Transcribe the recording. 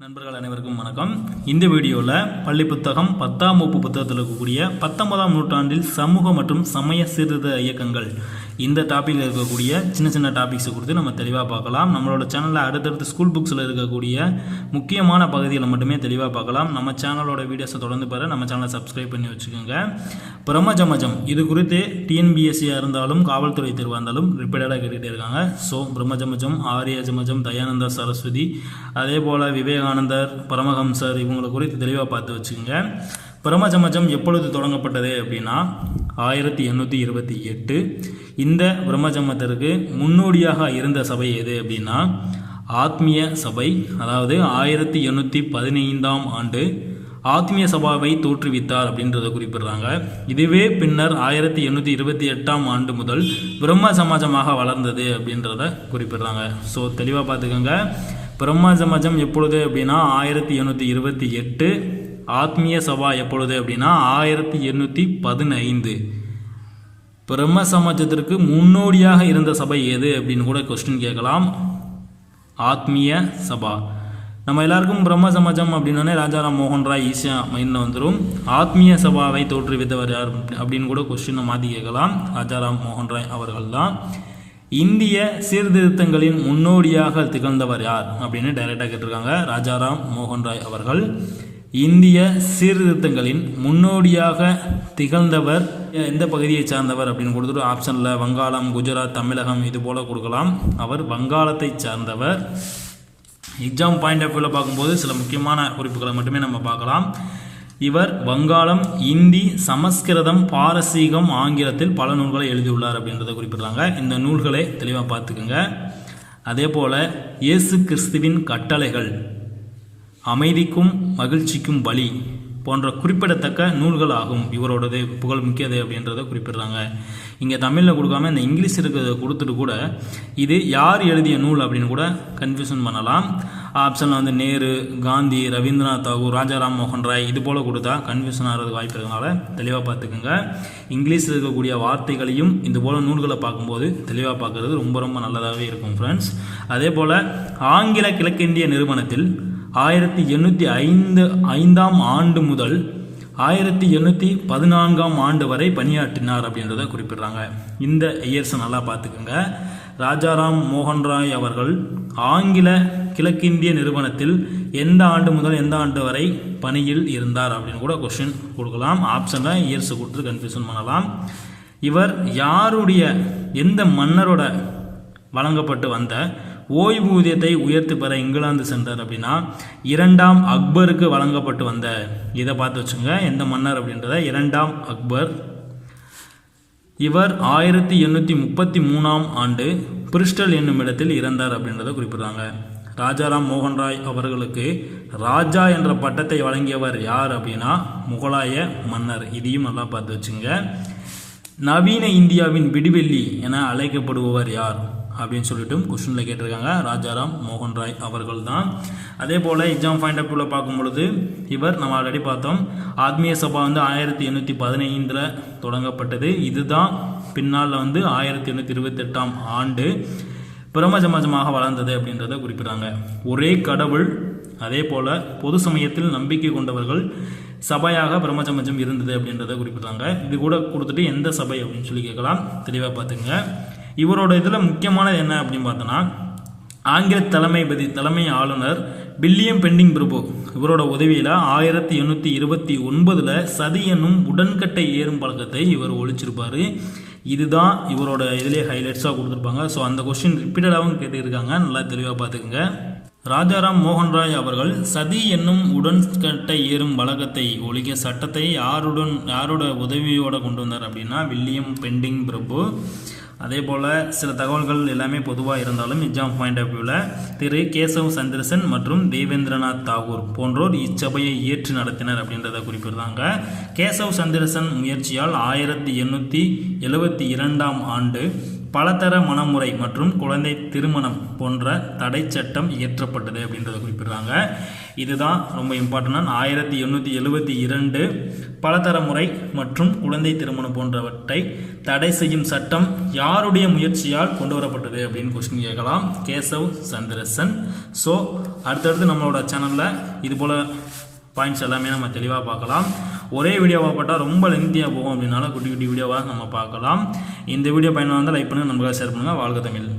நண்பர்கள் அனைவருக்கும் வணக்கம். இந்த வீடியோவில் பள்ளி புத்தகம் பத்தாம் வகுப்பு புத்தகத்தில் இருக்கக்கூடிய பத்தொன்பதாம் நூற்றாண்டில் சமூக மற்றும் சமய சீர்திருத்த இயக்கங்கள் இந்த டாப்பிக்கில் இருக்கக்கூடிய சின்ன சின்ன டாபிக்ஸை கொடுத்து நம்ம தெளிவாக பார்க்கலாம். நம்மளோட சேனலில் அடுத்தடுத்து ஸ்கூல் புக்ஸில் இருக்கக்கூடிய முக்கியமான பகுதிகளை மட்டுமே தெளிவாக பார்க்கலாம். நம்ம சேனலோட வீடியோஸை தொடர்ந்து பெற நம்ம சேனலை சப்ஸ்கிரைப் பண்ணி வச்சுக்கோங்க. பிரம்மஜமஜம். இது குறித்து டிஎன்பிஎஸ்சியாக இருந்தாலும் காவல்துறை தேர்வாக இருந்தாலும் ரிப்பீட்டடாக கேட்டுகிட்டே இருக்காங்க. ஸோ பிரம்மஜமஜம் ஆரிய ஜமஜம் தயானந்த சரஸ்வதி அதே போல் விவேகானந்தர் பரமஹம்சர் இவங்களை குறித்து தெளிவாக பார்த்து வச்சுக்கோங்க. பிரம்மசமஜம் எப்பொழுது தொடங்கப்பட்டது அப்படின்னா ஆயிரத்தி எண்ணூற்றி இருபத்தி எட்டு. இந்த பிரம்மஜமத்திற்கு முன்னோடியாக இருந்த சபை எது அப்படின்னா ஆத்மிய சபை. அதாவது ஆயிரத்தி எண்ணூற்றி பதினைந்தாம் ஆண்டு ஆத்மிய சபாவை தோற்றுவித்தார் அப்படின்றத குறிப்பிடுறாங்க. இதுவே பின்னர் ஆயிரத்தி எண்ணூற்றி இருபத்தி எட்டாம் ஆண்டு முதல் பிரம்ம சமாஜமாக வளர்ந்தது அப்படின்றத குறிப்பிடுறாங்க. ஸோ தெளிவாக பார்த்துக்கோங்க. பிரம்ம சமாஜம் எப்பொழுது அப்படின்னா ஆயிரத்தி எண்ணூற்றி இருபத்தி எட்டு ஆத்மீய சபா எப்பொழுது அப்படின்னா ஆயிரத்தி எண்ணூற்றி பதினைந்து. பிரம்ம சமாஜத்திற்கு முன்னோடியாக இருந்த சபை எது அப்படின்னு கூட கொஸ்டின் கேட்கலாம். ஆத்மீய சபா. நம்ம எல்லாருக்கும் பிரம்ம சமாஜம் அப்படின்னே ராஜாராம் மோகன் ராய் ஈஸியா மைண்டில் வந்துடும் ஆத்மிய சபாவை தோற்றுவித்தவர் யார் அப்படின்னு கூட கொஸ்டினை மாற்றி கேட்கலாம். ராஜாராம் மோகன் ராய் அவர்கள் தான் இந்திய சீர்திருத்தங்களின் முன்னோடியாக திகழ்ந்தவர் யார் அப்படின்னு டைரெக்டாக கேட்டிருக்காங்க ராஜாராம் மோகன் ராய் அவர்கள். இந்திய சீர்திருத்தங்களின் முன்னோடியாக திகழ்ந்தவர் எந்த பகுதியை சார்ந்தவர் அப்படின்னு கொடுத்துட்டு ஆப்ஷனில் வங்காளம் குஜராத் தமிழகம் இது போல் கொடுக்கலாம். அவர் வங்காளத்தை சார்ந்தவர். எக்ஸாம் பாயிண்ட் ஆஃப் வியூவில் பார்க்கும்போது சில முக்கியமான குறிப்புகளை மட்டுமே நம்ம பார்க்கலாம். இவர் வங்காளம் இந்தி சமஸ்கிருதம் பாரசீகம் ஆங்கிலத்தில் பல நூல்களை எழுதியுள்ளார் அப்படின்றத குறிப்பிடுறாங்க. இந்த நூல்களை தெளிவாக பார்த்துக்குங்க. அதே போல் இயேசு கிறிஸ்துவின் கட்டளைகள். அமைதிக்கும் மகிழ்ச்சிக்கும் வழி போன்ற குறிப்பிடத்தக்க நூல்கள் ஆகும் இவரோடது புகழ் முக்கியது அப்படின்றத குறிப்பிடுறாங்க. இங்கே தமிழில் கொடுக்காம இந்த இங்கிலீஷ் இருக்கிறத கொடுத்துட்டு கூட இது யார் எழுதிய நூல் அப்படின்னு கூட கன்ஃபியூஷன் பண்ணலாம். ஆப்ஷனில் வந்து நேரு காந்தி ரவீந்திரநாத் தாகூர் ராஜாராம் மோகன் ராய் இது போல் கொடுத்தா கன்ஃபியூஷன் ஆகிறதுக்கு வாய்ப்பு இருக்கிறதுனால தெளிவாக பார்த்துக்குங்க. இங்கிலீஷில் இருக்கக்கூடிய வார்த்தைகளையும் இது போல் நூல்களை பார்க்கும்போது தெளிவாக பார்க்குறது ரொம்ப ரொம்ப நல்லதாகவே இருக்கும் ஃப்ரெண்ட்ஸ் அதே போல் ஆங்கில கிழக்கிந்திய நிறுவனத்தில் ஆயிரத்தி எண்ணூற்றி ஐந்து ஐந்தாம் ஆண்டு முதல் ஆயிரத்தி எண்ணூற்றி பதினான்காம் ஆண்டு வரை பணியாற்றினார் அப்படின்றத குறிப்பிடுறாங்க. இந்த இயர்ஸை நல்லா பார்த்துக்கோங்க. ராஜாராம் மோகன் ராய் அவர்கள் ஆங்கில கிழக்கிந்திய நிறுவனத்தில் எந்த ஆண்டு முதல் எந்த ஆண்டு வரை பணியில் இருந்தார் அப்படின்னு கூட கொஸ்டின் கொடுக்கலாம். ஆப்ஷனில் இயர்ஸ் கொடுத்து கன்ஃபியூஷன் பண்ணலாம். இவர் யாருடைய எந்த மன்னரோட வழங்கப்பட்டு வந்த ஓய்வூதியத்தை உயர்த்தி பெற இங்கிலாந்து சென்றார் அப்படின்னா இரண்டாம் அக்பருக்கு வழங்கப்பட்டு வந்த இதை பார்த்து வச்சுங்க எந்த மன்னர் அப்படின்றத இரண்டாம் அக்பர். இவர் ஆயிரத்தி எண்ணூற்றி முப்பத்தி மூணாம் ஆண்டு பிரிஸ்டல் என்னும் இடத்தில் இறந்தார் அப்படின்றத குறிப்பிடுறாங்க. ராஜாராம் மோகன் ராய் அவர்களுக்கு ராஜா என்ற பட்டத்தை வழங்கியவர் யார் அப்படின்னா முகலாய மன்னர். இதையும் நல்லா பார்த்து வச்சுங்க. நவீன இந்தியாவின் விடிவெள்ளி என அழைக்கப்படுபவர் யார்? அப்படின்னு சொல்லிட்டு கொஸ்டினில் கேட்டிருக்காங்க. ராஜாராம் மோகன் ராய் அவர்கள் தான் அதே போல் எக்ஸாம் பாயிண்ட் ஆஃப் வியூவில் பார்க்கும் பொழுது இவர் நம்ம ஆல்ரெடி பார்த்தோம். ஆத்மீய சபா வந்து ஆயிரத்தி எண்ணூற்றி பதினைந்தில் தொடங்கப்பட்டது. இதுதான் பின்னால் வந்து ஆயிரத்தி எண்ணூற்றி இருபத்தெட்டாம் ஆண்டு பிரமஜமஜமாக வளர்ந்தது அப்படின்றத குறிப்பிட்றாங்க. ஒரே கடவுள் அதே போல் பொது சமயத்தில் நம்பிக்கை கொண்டவர்கள் சபையாக பிரம்மஜமஜம் இருந்தது அப்படின்றத குறிப்பிட்டாங்க இது கூட கொடுத்துட்டு எந்த சபை அப்படின்னு சொல்லி கேட்கலாம். தெளிவாக பார்த்துங்க. இவரோட இதில் முக்கியமானது என்ன அப்படின்னு பார்த்தோன்னா ஆங்கில தலைமைபதி தலைமை ஆளுநர் வில்லியம் பெண்டிங் பிரபு இவரோட உதவியில் ஆயிரத்தி எண்ணூற்றி இருபத்தி ஒன்பதில் சதி என்னும் உடன்கட்டை ஏறும் பழக்கத்தை இவர் ஒழிச்சிருப்பார். இதுதான் இவரோட இதிலே ஹைலைட்ஸாக கொடுத்துருப்பாங்க. ஸோ அந்த கொஸ்டின் ரிப்பீட்டடாகவும் கேட்டுருக்காங்க நல்லா தெளிவாக பார்த்துக்குங்க. ராஜாராம் மோகன் ராய் அவர்கள் சதி என்னும் உடன்கட்டை ஏறும் வழக்கத்தை ஒழிக்க சட்டத்தை யாருடன் யாரோட உதவியோடு கொண்டு வந்தார்? அப்படின்னா வில்லியம் பெண்டிங் பிரபு. அதே போல் சில தகவல்கள் எல்லாமே பொதுவாக இருந்தாலும் எக்ஸாம் பாயிண்ட் ஆஃப் வியூவில் திரு கேசவ் சந்திரசன் மற்றும் தேவேந்திரநாத் தாகூர் போன்றோர் இச்சபையை ஏற்று நடத்தினர் அப்படின்றத குறிப்பிடுறாங்க. கேசவ் சந்திரசன் முயற்சியால் ஆயிரத்தி எண்ணூற்றி எழுபத்தி இரண்டாம் ஆண்டு பலதர மணமுறை மற்றும் குழந்தை திருமணம் போன்ற தடை சட்டம் இயற்றப்பட்டது அப்படின்றத குறிப்பிடுறாங்க. இதுதான் ரொம்ப இம்பார்ட்டன்ட் ஆயிரத்தி எண்ணூற்றி எழுபத்தி இரண்டு பலதர முறை மற்றும் குழந்தை திருமணம் போன்றவற்றை தடை செய்யும் சட்டம் யாருடைய முயற்சியால் கொண்டு வரப்பட்டது அப்படின்னு கொஸ்டின் கேட்கலாம். கேசவ் சந்திரசன். ஸோ அடுத்தடுத்து நம்மளோட சேனலில் இது போல் பாயிண்ட்ஸ் எல்லாமே நம்ம தெளிவாக பார்க்கலாம். ஒரே வீடியோவாக போட்டால் ரொம்ப லென்த்தியாக போகும் அப்படின்னால குட்டி குட்டி வீடியோவாக நம்ம பார்க்கலாம். இந்த வீடியோ பயனாக இருந்தால் லைக் பண்ணுங்கள் நம்மளுக்காக ஷேர் பண்ணுங்கள் வாழ்க தமிழ்.